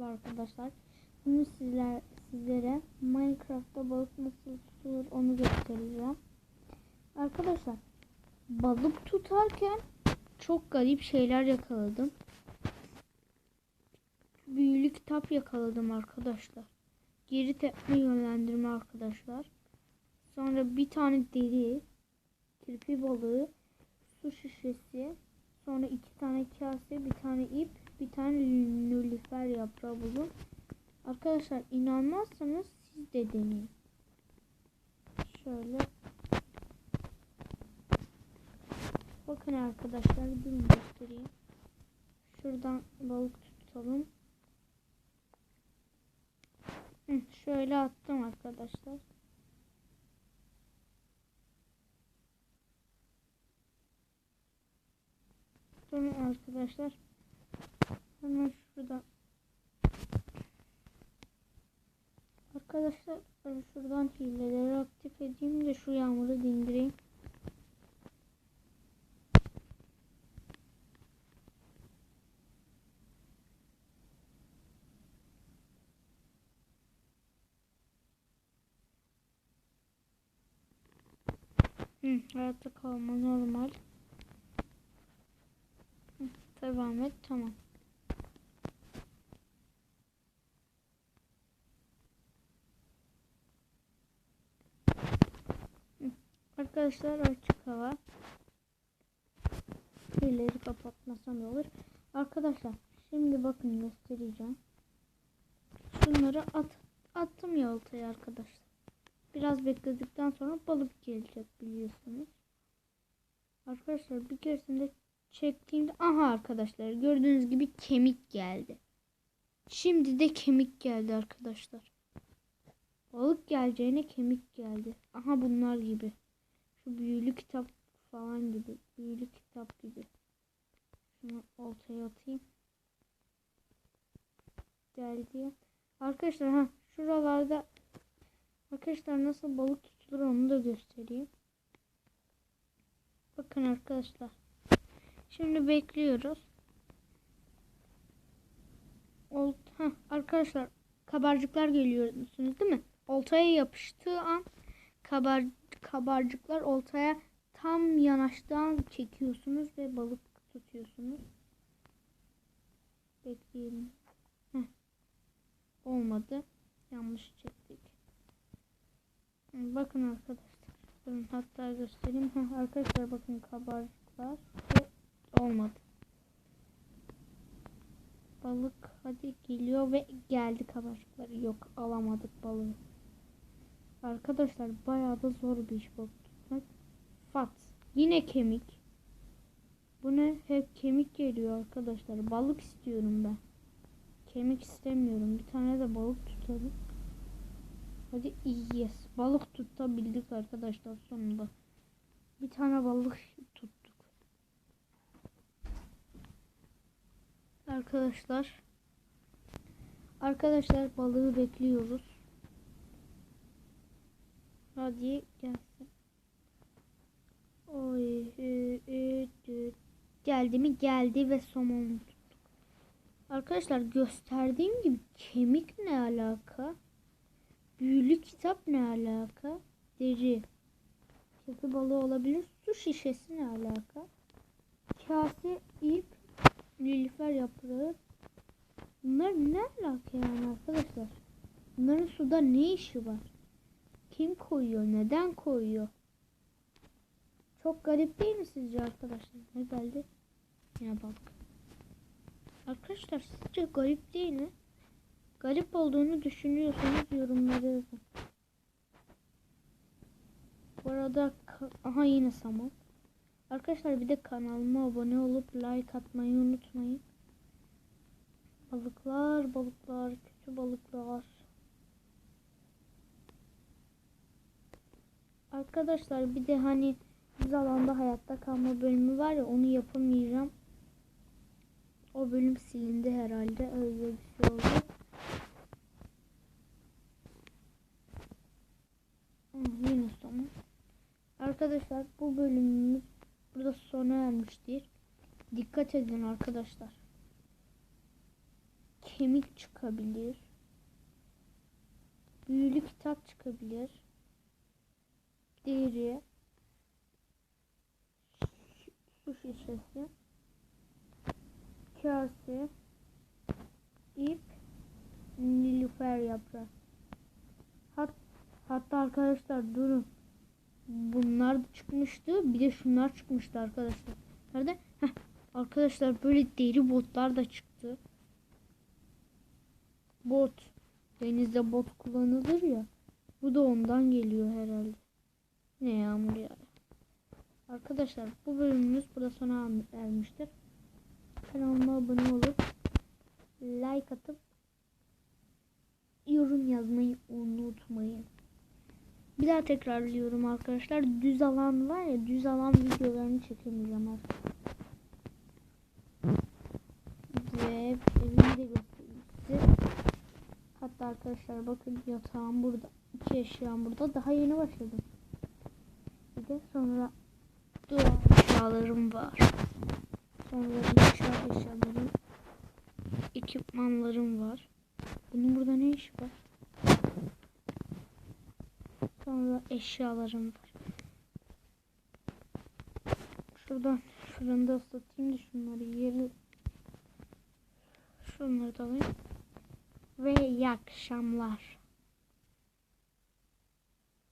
var arkadaşlar. Bunu sizler sizlere Minecraft'ta balık nasıl tutulur onu göstereceğim. Arkadaşlar balık tutarken çok garip şeyler yakaladım. Büyülü kitap yakaladım arkadaşlar. Geri tepme yönlendirme arkadaşlar. Sonra bir tane deri, kirpi balığı, su şişesi, sonra iki tane kase, bir tane ip, bir tane nülüfer yaprağı buldum. Arkadaşlar inanmazsanız siz de deneyin. Şöyle. Bakın arkadaşlar durun göstereyim. Şuradan balık tutalım. Şöyle attım arkadaşlar. Durun arkadaşlar. Hemen şurada. Arkadaşlar şuradan hileleri aktif edeyim de şu yağmuru dindireyim. Hı, hayatta kalma normal. Devam et tamam. Hı, Arkadaşlar açık hava. Hilleri kapatmasam olur. Arkadaşlar şimdi bakın göstereceğim. Şunları at, attım ya arkadaşlar. Biraz bekledikten sonra balık gelecek biliyorsunuz. Arkadaşlar bir keresinde çektiğimde aha arkadaşlar gördüğünüz gibi kemik geldi. Şimdi de kemik geldi arkadaşlar. Balık geleceğine kemik geldi. Aha bunlar gibi. Büyülü kitap falan gibi. Büyülü kitap gibi. Şunu oltaya atayım. Geldi. Arkadaşlar ha şuralarda Arkadaşlar nasıl balık tutulur onu da göstereyim. Bakın arkadaşlar. Şimdi bekliyoruz. Olt Heh, arkadaşlar kabarcıklar geliyorsunuz değil mi? Oltaya yapıştığı an kabar kabarcıklar oltaya tam yanaştığı çekiyorsunuz ve balık tutuyorsunuz. Bekleyelim. Heh. Olmadı. Yanlış çektik. Bakın arkadaşlar. Durun hatta göstereyim. Heh, arkadaşlar bakın kabarcıklar olmadı. Balık hadi geliyor ve geldi kabarcıkları. Yok alamadık balığı. Arkadaşlar bayağı da zor bir iş tutmak. Fat. Yine kemik. Bu ne? Hep kemik geliyor arkadaşlar. Balık istiyorum ben. Kemik istemiyorum. Bir tane de balık tutalım. Hadi yes. Balık tutabildik arkadaşlar sonunda. Bir tane balık tuttuk. Arkadaşlar. Arkadaşlar balığı bekliyoruz. Hadi gelsin. Oy, e, e, e. geldi mi geldi ve somon tuttuk. Arkadaşlar gösterdiğim gibi kemik ne alaka? Büyülü kitap ne alaka? Deri. Köpü balığı olabilir. Su şişesi ne alaka? Kase, ip, nilüfer yaprağı. Bunlar ne alaka yani arkadaşlar? Bunların suda ne işi var? Kim koyuyor? Neden koyuyor? Çok garip değil mi sizce arkadaşlar? Ne geldi? Ya bak. Arkadaşlar sizce garip değil mi? Garip olduğunu düşünüyorsanız yorumlara yazın. Bu arada aha yine Saman. Arkadaşlar bir de kanalıma abone olup like atmayı unutmayın. Balıklar, balıklar, kötü balıklar. Arkadaşlar bir de hani biz alanda hayatta kalma bölümü var ya onu yapamayacağım. O bölüm silindi herhalde. Öyle bir şey oldu. Sonu. Arkadaşlar bu bölümümüz burada sona ermiştir. Dikkat edin arkadaşlar. kemik çıkabilir. Büyülü kitap çıkabilir. Deri. Su şişesi. Kase. ip, Nilüfer yaprağı. Hat, hatta arkadaşlar durun. Bunlar da çıkmıştı. Bir de şunlar çıkmıştı arkadaşlar. Nerede? Heh, arkadaşlar böyle deri botlar da çıktı. Bot. Denizde bot kullanılır ya. Bu da ondan geliyor herhalde. Ne yağmur ya. Arkadaşlar bu bölümümüz burada sona ermiştir. Kanalıma abone olup like atıp yorum yazmayı unutmayın. Bir daha tekrarlıyorum arkadaşlar. Düz alan var ya düz alan videolarını çekemeyeceğim artık. Ve evimi de göstereyim. Hatta arkadaşlar bakın yatağım burada. iki eşyam burada. Daha yeni başladım. Sonra dua eşyalarım var. Sonra inşaat eşyalarım, ekipmanlarım var. Bunun burada ne işi var? Sonra eşyalarım var. Şuradan fırında ıslatayım da şunları yeri şunları da alayım. Ve iyi akşamlar.